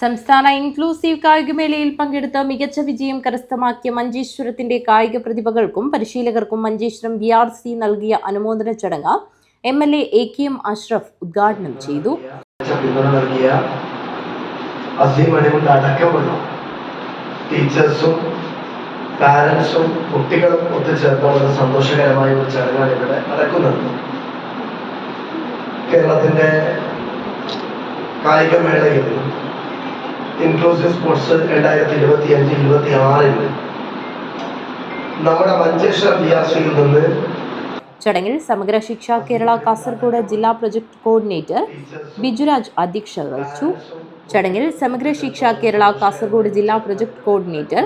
സംസ്ഥാന ഇൻക്ലൂസീവ് കായികമേളയിൽ പങ്കെടുത്ത മികച്ച വിജയം കരസ്ഥമാക്കിയ മഞ്ചേശ്വരത്തിന്റെ കായിക പ്രതിഭകൾക്കും പരിശീലകർക്കും മഞ്ചേശ്വരം വി ആർ സി നൽകിയ അനുമോദന ചടങ്ങ് M L A A K M Ashraf ഉദ്ഘാടനം ചെയ്തു. പാരൻസും കുട്ടികളും ഒത്തുചേർന്ന സന്തോഷകരമായ ഒരു ചടങ്ങാണ് ഇവിടെ നടക്കുന്നത്. കേരളത്തിന്റെ കായികമേളയിൽ ഇൻക്ലൂസീവ് സ്പോർട്സ് രണ്ടായിരത്തി ഇരുപത്തി അഞ്ച് ഇരുപത്തി ആറിൽ നമ്മുടെ മഞ്ചേശ്വരം ബി ആർ സിയിൽ നിന്ന് ചടങ്ങിൽ സമഗ്ര ശിക്ഷ കേരള കാസർഗോഡ് ജില്ലാ പ്രൊജക്ട് കോർഡിനേറ്റർ ബിജുരാജ് അധ്യക്ഷത വഹിച്ചു. ചടങ്ങിൽ സമഗ്ര ശിക്ഷ കേരള കാസർഗോഡ് ജില്ലാ പ്രൊജക്ട് കോർഡിനേറ്റർ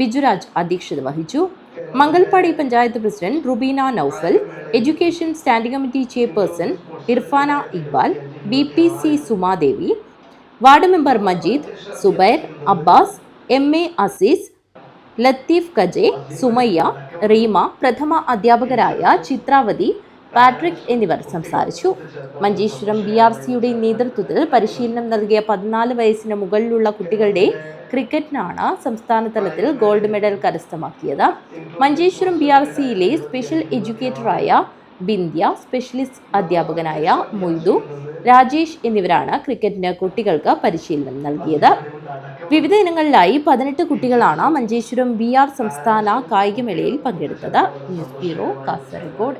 ബിജുരാജ് അധ്യക്ഷത വഹിച്ചു. Mangalpady panchayat president Rubeena Noufal education standing committee chairperson Irfana Iqbal B P C Sumadevi ward member Majeed Subair Abbas M A Azeez Latheef Kaje Sumayya Reema പ്രഥമ അധ്യാപകരായ ചിത്രാവതി പാട്രിക് എന്നിവർ സംസാരിച്ചു. മഞ്ചേശ്വരം ബി ആർ സിയുടെ നേതൃത്വത്തിൽ പരിശീലനം നൽകിയ പതിനാല് വയസ്സിന് മുകളിലുള്ള കുട്ടികളുടെ ക്രിക്കറ്റിനാണ് സംസ്ഥാന തലത്തിൽ ഗോൾഡ് മെഡൽ കരസ്ഥമാക്കിയത്. മഞ്ചേശ്വരം ബി ആർ സിയിലെ സ്പെഷ്യൽ എഡ്യൂക്കേറ്ററായ ബിന്ദ്യ സ്പെഷ്യലിസ്റ്റ് അധ്യാപകനായ മൊയ്തു രാജേഷ് എന്നിവരാണ് ക്രിക്കറ്റിന് കുട്ടികൾക്ക് പരിശീലനം നൽകിയത്. വിവിധ ഇനങ്ങളിലായി പതിനെട്ട് കുട്ടികളാണ് മഞ്ചേശ്വരം ബി ആർ സംസ്ഥാന കായികമേളയിൽ പങ്കെടുത്തത്. News bureau Kasaragod.